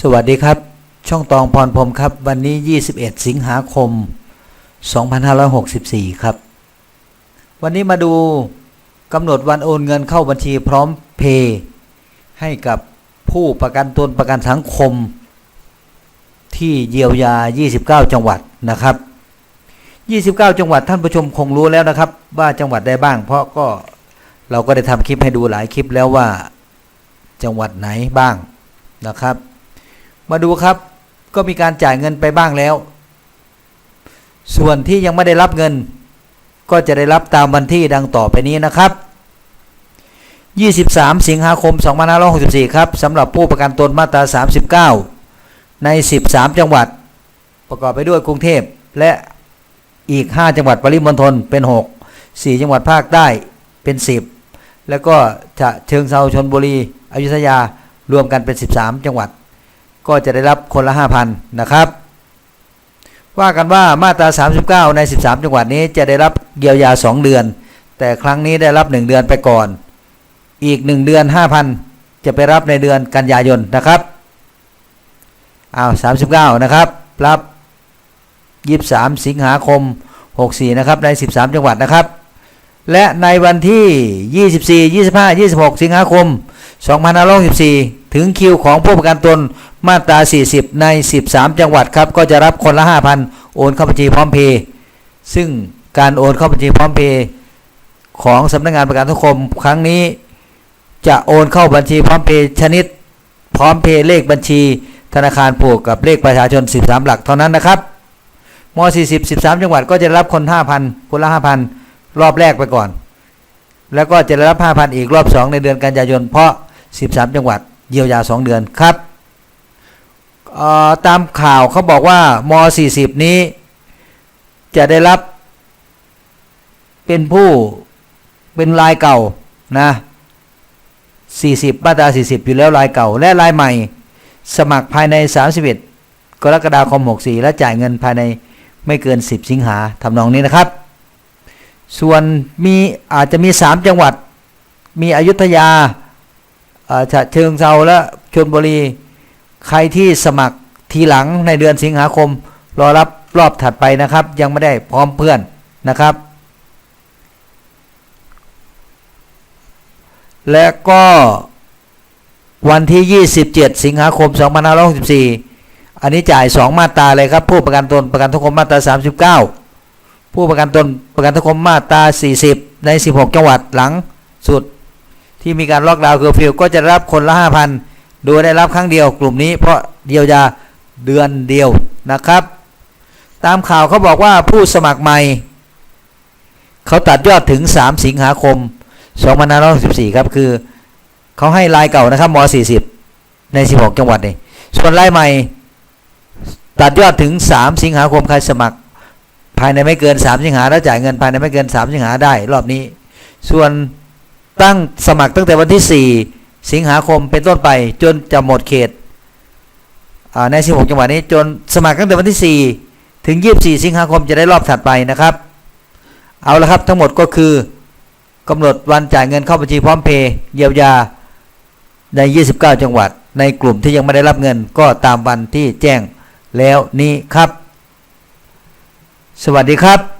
สวัสดีครับ ช่องตองพรพรมครับ วันนี้ 21 สิงหาคม 2564 ครับ วันนี้มาดูกำหนดวันโอนเงินเข้าบัญชีพร้อมเพย์ให้กับผู้ประกันตนประกันสังคม ที่เยียวยา 29 จังหวัดนะครับ 29 จังหวัดท่านผู้ชมคงรู้แล้วนะครับ ว่าจังหวัดใดบ้าง เพราะก็เราก็ได้ทำคลิปให้ดูหลายคลิปแล้วว่าจังหวัดไหนบ้างนะครับ มาดูครับ ก็มีการจ่ายเงินไปบ้างแล้ว ส่วนที่ยังไม่ได้รับเงิน ก็จะได้รับตามวันที่ดังต่อไปนี้นะครับ 23 สิงหาคม 2564 ครับสำหรับผู้ประกันตนมาตรา 39 ใน 13 จังหวัด ประกอบไปด้วยกรุงเทพและอีก 5 จังหวัดปริมณฑลเป็น 6 4 จังหวัดภาคใต้เป็น 10 แล้วก็จะเชิงเซาชนบุรีอยุธยารวมกันเป็น 13 จังหวัด ก็จะได้รับคนละ 5,000 นะครับ ว่ากันว่ามาตรา 39 ใน 13 จังหวัดนี้จะได้รับเยียวยา 2 เดือน แต่ครั้งนี้ได้รับ 1 เดือนไปก่อน อีก 1 เดือน 5,000 จะไปรับในเดือนกันยายนนะครับอา39 นะครับ รับ 23 สิงหาคม 64 นะครับ ใน 13 จังหวัดนะครับ และในวันที่ 24 25 26 สิงหาคม 2564 ถึงคิวของผู้ประกันตนมาตรา 40 ใน 13 จังหวัดครับ ก็จะรับคนละ 5,000 โอนเข้าบัญชีพร้อมเพย์ซึ่งการโอนเข้าบัญชีพร้อมเพย์ของสำนักงานประกันสังคมครั้งนี้ จะโอนเข้าบัญชีพร้อมเพย์ชนิด พร้อมเพย์เลขบัญชี ธนาคารผูกกับเลขประชาชน 13 หลักเท่านั้นนะครับม 40 13 จังหวัดก็จะรับคน 5,000 คนละ 5,000 รอบแรกไปก่อน แล้วก็จะรับ 5,000 อีกรอบ 2 ในเดือนกันยายนเพราะ 13 จังหวัด เยียวยา 2 เดือนครับตามข่าวเขาบอกว่าม 40 นี้จะได้รับเป็นผู้เป็นรายเก่านะ40มาตรา40 อยู่แล้วรายเก่า และรายใหม่ สมัครภายใน 31 กรกฎาคม 64 และจ่ายเงินภายในไม่เกิน 10 สิงหาทำนองนี้นะครับ ส่วนมีอาจจะมี 3 จังหวัด มีอยุธยา ฉะเชิงเซาและชลบุรี ใครที่สมัครทีหลังในเดือนสิงหาคม รอรับรอบถัดไปนะครับ ยังไม่ได้พร้อมเพื่อนนะครับ และก็วันที่ 27 สิงหาคม 2564 อันนี้จ่าย 2 มาตราเลยครับ ผู้ประกันตนประกันสังคมมาตรา 39 ผู้ประกันตนประกันสังคมมาตรา 40 ใน 16 จังหวัดหลังสุด ที่มีการล็อกดาวน์เคอร์ฟิวก็จะรับคนละ5,000โดยได้รับครั้งเดียวกลุ่มนี้เพราะเดียวยาเดือนเดียวนะครับ ตามข่าวเขาบอกว่าผู้สมัครใหม่ เขาตัดยอดถึง 3 สิงหาคม2564ครับคือเขาให้รายเก่านะครับม40 ใน 16 จังหวัดนี่ส่วนรายใหม่ ตัดยอดถึง 3 สิงหาคมใครสมัคร ภายในไม่เกิน 3 สิงหาแล้วจ่ายเงินภายในไม่เกิน 3 สิงหาได้รอบนี้ ส่วน ตั้งสมัครตั้งแต่วันที่ 4 สิงหาคมเป็นต้นไป จนจะหมดเขตใน 16 จังหวัดนี้ จนสมัครตั้งแต่วันที่ 4 ถึง 24 สิงหาคมจะได้รอบถัดไปนะครับ เอาละครับทั้งหมดก็คือกำหนดวันจ่ายเงินเข้าบัญชีพร้อมเพย์เยียวยาใน 29 จังหวัด ในกลุ่มที่ยังไม่ได้รับเงินก็ตามวันที่แจ้งแล้วนี้ครับ สวัสดีครับ